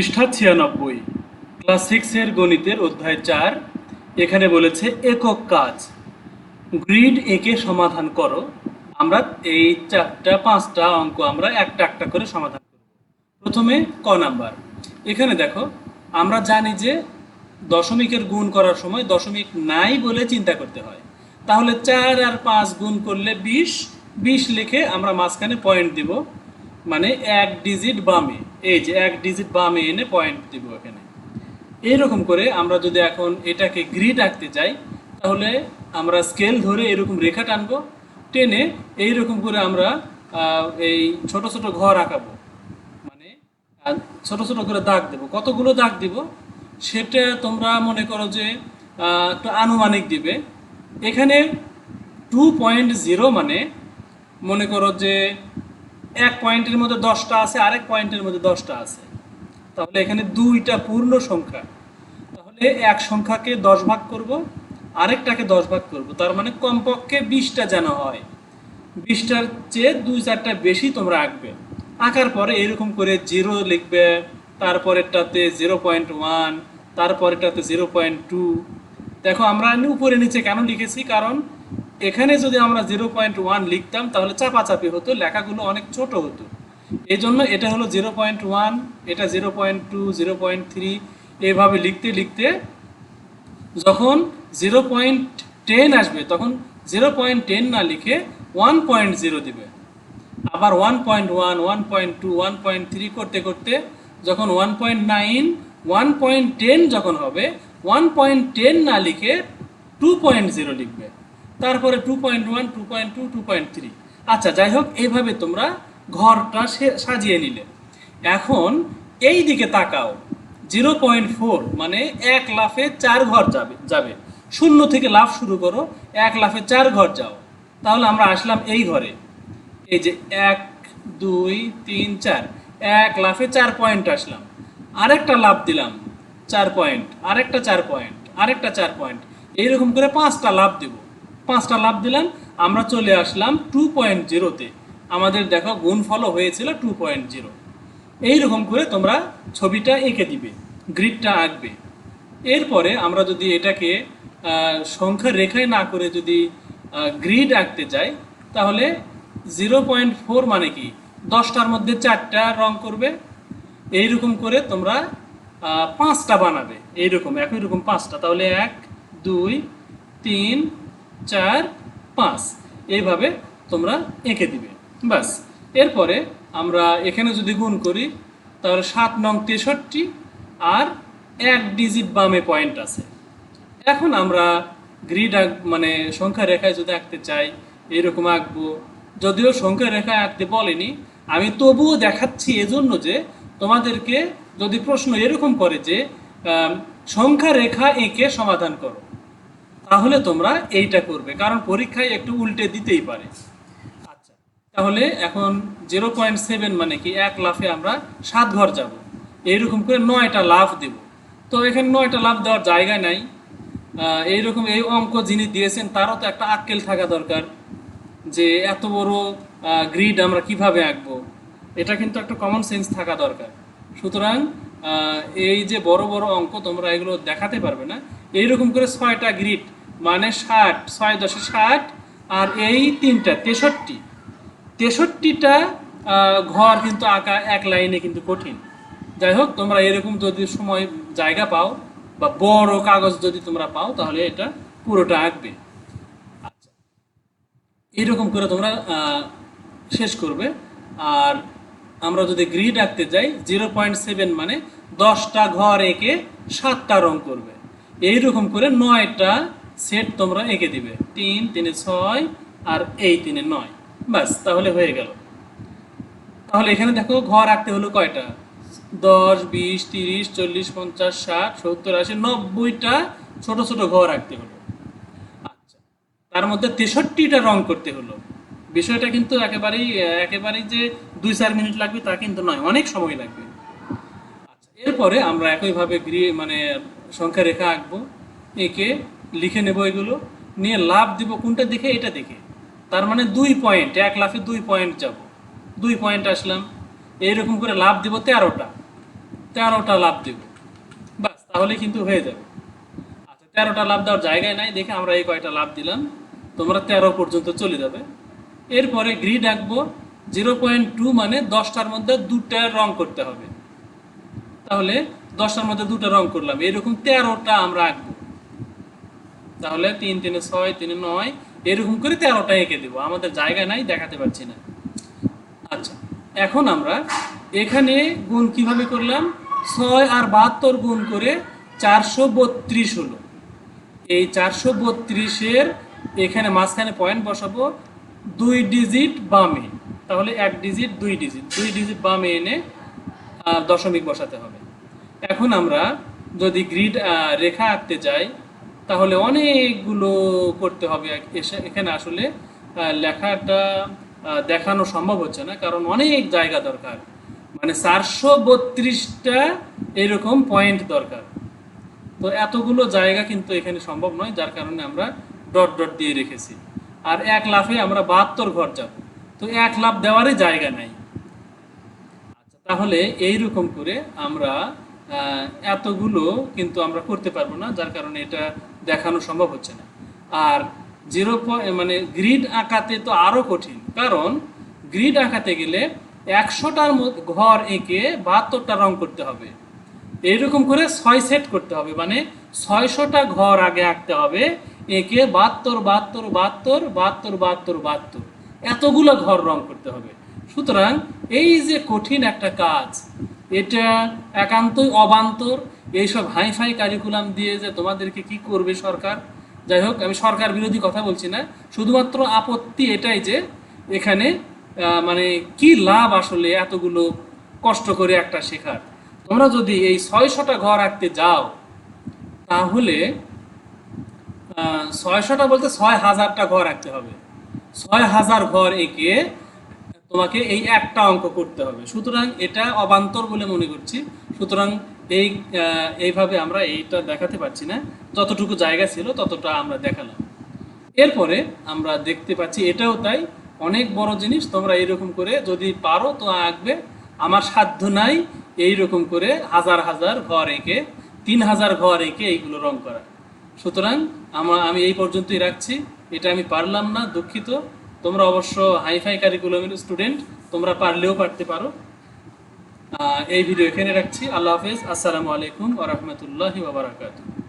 পৃষ্ঠা ছিয়ানব্বই, ক্লাস সিক্সের গণিতের অধ্যায় চার, এখানে বলেছে একক কাজ। গ্রিড একে সমাধান করো, আমরা এই চারটা, পাঁচটা অঙ্ক আমরা একটা একটা করে সমাধান করব। প্রথমে ক নাম্বার। এখানে দেখো, আমরা জানি যে দশমিকের গুণ করার সময় দশমিক নাই বলে চিন্তা করতে হয়। তাহলে চার আর পাঁচ গুণ করলে বিশ বিশ লিখে আমরা মাঝখানে পয়েন্ট দিব মানে এক ডিজিট বামে। এই যে এক ডিজিট বামে এনে পয়েন্ট দিব এখানে। এইরকম করে আমরা যদি এখন এটাকে গ্রিড আঁকতে চাই, তাহলে আমরা স্কেল ধরে এরকম রেখা টানবো, টেনে এইরকম করে আমরা এই ছোট ছোট ঘর আঁকাবো। মানে ছোট ছোট করে দাগ দেবো। কতগুলো দাগ দিব? সেটা তোমরা মনে করো যে একটু আনুমানিক দিবে। এখানে টু পয়েন্ট জিরো মানে মনে করো যে এক পয়েন্টের মধ্যে দশটা আছে, আরেক পয়েন্টের মধ্যে দশটা আছে। তাহলে এখানে দুইটা পূর্ণ সংখ্যা। তাহলে এক সংখ্যাকে দশ ভাগ করব, আরেকটাকে দশ ভাগ করব। তার মানে কমপক্ষে বিশটা যেন হয়। বিশটার চেয়ে দুই চারটা বেশি তোমরা আঁকবে। আঁকার পরে এরকম করে জিরো লিখবে, তারপরেরটাতে জিরো পয়েন্ট ওয়ান, তারপরেরটাতে জিরো পয়েন্ট টু। দেখো আমরা উপরে নিচে কেন লিখেছি? কারণ এখানে যদি আমরা জিরো পয়েন্ট ওয়ান লিখতাম, তাহলে চাপাচাপি হতো, লেখাগুলো অনেক ছোট হতো। এই জন্য এটা হলো জিরো পয়েন্ট ওয়ান এটা zero point two zero point three এইভাবে লিখতে লিখতে যখন জিরো পয়েন্ট টেন আসবে, তখন জিরো পয়েন্ট টেন না লিখে ওয়ান পয়েন্ট জিরো দিবে। আবার one point one one point two one point three করতে করতে যখন one point nine one point ten যখন হবে ওয়ান পয়েন্ট টেন না লিখে টু পয়েন্ট জিরো লিখবে। তারপরে two point one two point two two point three আচ্ছা যাই হোক এইভাবে তোমরা ঘরটা সাজিয়ে নিলে। এখন এই দিকে তাকাও। জিরো পয়েন্ট ফোর মানে এক লাফে চার ঘর যাবে যাবে। শূন্য থেকে লাফ শুরু করো, এক লাফে চার ঘর যাও। তাহলে আমরা আসলাম এই ঘরে। এই যে এক, দুই, তিন, চার। এক লাফে চার পয়েন্ট আসলাম। আরেকটা লাফ দিলাম, চার পয়েন্ট আরেকটা চার পয়েন্ট আরেকটা চার পয়েন্ট এইরকম করে পাঁচটা লাভ দেব। পাঁচটা লাভ দিলাম আমরা চলে আসলাম টু পয়েন্ট জিরোতে আমাদের দেখো গুণফলও হয়েছিল টু পয়েন্ট জিরো এইরকম করে তোমরা ছবিটা এঁকে দিবে গ্রিডটা আঁকবে। এরপরে আমরা যদি এটাকে সংখ্যা রেখায় না করে যদি গ্রিড আঁকতে যাই, তাহলে জিরো পয়েন্ট ফোর মানে কি? দশটার মধ্যে চারটা রং করবে। এইরকম করে তোমরা পাঁচটা বানাবে। এইরকম একই রকম পাঁচটা। তাহলে এক, দুই, তিন চার, পাঁচ। এইভাবে তোমরা এঁকে দিবে। বাস এরপরে আমরা এখানে যদি গুণ করি, তাহলে সাত নং তেষট্টি আর এক ডিজিট বামে পয়েন্ট আছে। এখন আমরা গ্রিড আঁক মানে সংখ্যা রেখায় যদি আঁকতে চাই, এরকম আঁকবো। যদিও সংখ্যা রেখায় আঁকতে বলেনি, আমি তবুও দেখাচ্ছি এজন্য যে তোমাদেরকে যদি প্রশ্ন এরকম করে যে সংখ্যা রেখা এঁকে সমাধান করো। তাহলে তোমরা এইটা করবে, কারণ পরীক্ষায় একটু উল্টে দিতেই পারে। আচ্ছা তাহলে এখন জিরো পয়েন্ট সেভেন মানে কি, এক লাফে আমরা সাত ঘর যাব। এইরকম করে নয়টা লাফ দেব। তো এখানে নয়টা লাফ দেওয়ার জায়গা নাই। এইরকম এই অঙ্ক যিনি দিয়েছেন, তারও তো একটা আক্কেল থাকা দরকার যে এত বড় গ্রিড আমরা কীভাবে আঁকবো। এটা কিন্তু একটা কমন সেন্স থাকা দরকার। সুতরাং এই যে বড় বড় অঙ্ক তোমরা এগুলো দেখাতে পারবে না। এইরকম করে ছয়টা গ্রিড মানে ষাট, ছয় দশে ষাট, আর এই তিনটা, তেষট্টি। তেষট্টিটা ঘর কিন্তু আঁকা এক লাইনে কিন্তু কঠিন। যাই হোক, তোমরা এরকম যদি সময় জায়গা পাও, বা বড় কাগজ যদি তোমরা পাও, তাহলে এটা পুরোটা আঁকবে। আচ্ছা এইরকম করে তোমরা শেষ করবে। আর আমরা যদি গ্রিড আঁকতে যাই জিরো পয়েন্ট সেভেন মানে দশটা ঘর এঁকে সাতটা রং করবে। এইরকম করে নয়টা সেট তোমরা এঁকে দিবে। তিন, তিনে ছয় আর এই তিনে নয়। ব্যাস, তাহলে হয়ে গেল। তাহলে এখানে দেখো ঘর আঁকতে হলো কয়টা? দশ, বিশ, তিরিশ, চল্লিশ, পঞ্চাশ, ষাট, সত্তর, আশি, নব্বইটা ছোট ছোট ঘর আঁকতে হলো। আচ্ছা তার মধ্যে তেষট্টিটা রং করতে হলো। বিষয়টা কিন্তু একেবারেই একেবারেই যে দুই চার মিনিট লাগবে তা কিন্তু নয়, অনেক সময় লাগবে। আচ্ছা এরপরে আমরা একইভাবে গৃহ মানে সংখ্যা রেখা আঁকবো, এঁকে লিখে নেব এগুলো, নিয়ে লাভ দিব কোনটা দেখে, এটা দেখে। তার মানে দুই পয়েন্ট, এক লাফে দুই পয়েন্ট যাব। দুই পয়েন্ট আসলাম, এইরকম করে লাভ দিব তেরোটা। তেরোটা লাভ দেব। বাস তাহলে কিন্তু হয়ে যাবে। আচ্ছা তেরোটা লাভ দেওয়ার জায়গায় নাই, দেখে আমরা এই কয়টা লাভ দিলাম। তোমরা তেরো পর্যন্ত চলে যাবে। এরপরে গ্রিড আঁকবো জিরো পয়েন্ট টু মানে দশটার মধ্যে দুটা রং করতে হবে। তাহলে দশটার মধ্যে দুটো রং করলাম এরকম তেরোটা আমরা আঁকবো। তাহলে তিন, তিনে, ছয়, তিনে, নয়, এরকম করে তেরোটা এঁকে দেবো। আমাদের জায়গা নাই, দেখাতে পারছি না। আচ্ছা এখন আমরা এখানে গুণ কীভাবে করলাম? ছয় আর বাহাত্তর গুণ করে চারশো বত্রিশ হলো। এই চারশো বত্রিশের এখানে মাঝখানে পয়েন্ট বসাবো। দুই ডিজিট বামে। তাহলে এক ডিজিট দুই ডিজিট দুই ডিজিট বামে এনে দশমিক বসাতে হবে। এখন আমরা যদি গ্রিড রেখা আঁকতে যাই তাহলে অনেকগুলো করতে হবে এখানে আসলে লেখাটা দেখানো সম্ভব হচ্ছে না, কারণ অনেক জায়গা দরকার। মানে চারশো বত্রিশটা এরকম পয়েন্ট দরকার। তো এতগুলো জায়গা কিন্তু এখানে সম্ভব নয়, যার কারণে আমরা ডট ডট দিয়ে রেখেছি। আর এক লাফে আমরা বাহাত্তর ঘর যাব। তো এক লাফ দেওয়ারই জায়গা নাই। আচ্ছা তাহলে এইরকম করে আমরা এতগুলো কিন্তু আমরা করতে পারব না, যার কারণে এটা দেখানো সম্ভব হচ্ছে না। আর জিরো মানে গ্রিড আঁকাতে তো আরও কঠিন, কারণ গ্রিড আঁকাতে গেলে একশোটার ঘর এঁকে বাহাত্তরটা রং করতে হবে। এইরকম করে ছয় সেট করতে হবে মানে ছয়শটা ঘর আগে আঁকতে হবে, একে বাহাত্তর বাহাত্তর বাহাত্তর বাহাত্তর বাহাত্তর বাহাত্তর, এতগুলো ঘর রং করতে হবে। সুতরাং এই যে কঠিন একটা কাজ, এটা একান্তই অবান্তর এইসব হাইফাই কারিকুলাম দিয়ে যে তোমাদেরকে কি করবে সরকার? যাই হোক, আমি সরকার বিরোধী কথা বলছি না। শুধুমাত্র আপত্তি এটাই যে এখানে মানে কি লাভ আসলে এতগুলো কষ্ট করে একটা শেখার? তোমরা যদি এই ছয়শটা ঘর আঁকতে যাও, তাহলে ছয়শটা বলতে ছয় হাজারটা ঘর আঁকতে হবে। ছয় হাজার ঘর এঁকে তোমাকে এই একটা অঙ্ক করতে হবে। সুতরাং এটা অবান্তর বলে মনে করছি। সুতরাং এই এইভাবে আমরা এইটা দেখাতে পারছি না। যতটুকু জায়গা ছিল ততটা আমরা দেখালাম। এরপরে আমরা দেখতে পাচ্ছি এটাও তাই, অনেক বড় জিনিস, তোমরা এইরকম করে যদি পারো তো আঁকবে। আমার সাধ্য নাই এইরকম করে হাজার হাজার ঘর এঁকে, তিন হাজার ঘর এঁকে এইগুলো রং করা। সুতরাং আমা, আমি এই পর্যন্তই রাখছি। এটা আমি পারলাম না, দুঃখিত। তোমরা অবশ্য হাইফাই কারিকুলামের স্টুডেন্ট তোমরা পারলেও পারতে পারো। এই ভিডিও এখানে রাখছি। আল্লাহ হাফেজ। আসসালামু আলাইকুম ওরহমতুল্লাহি বারাকাতুহ।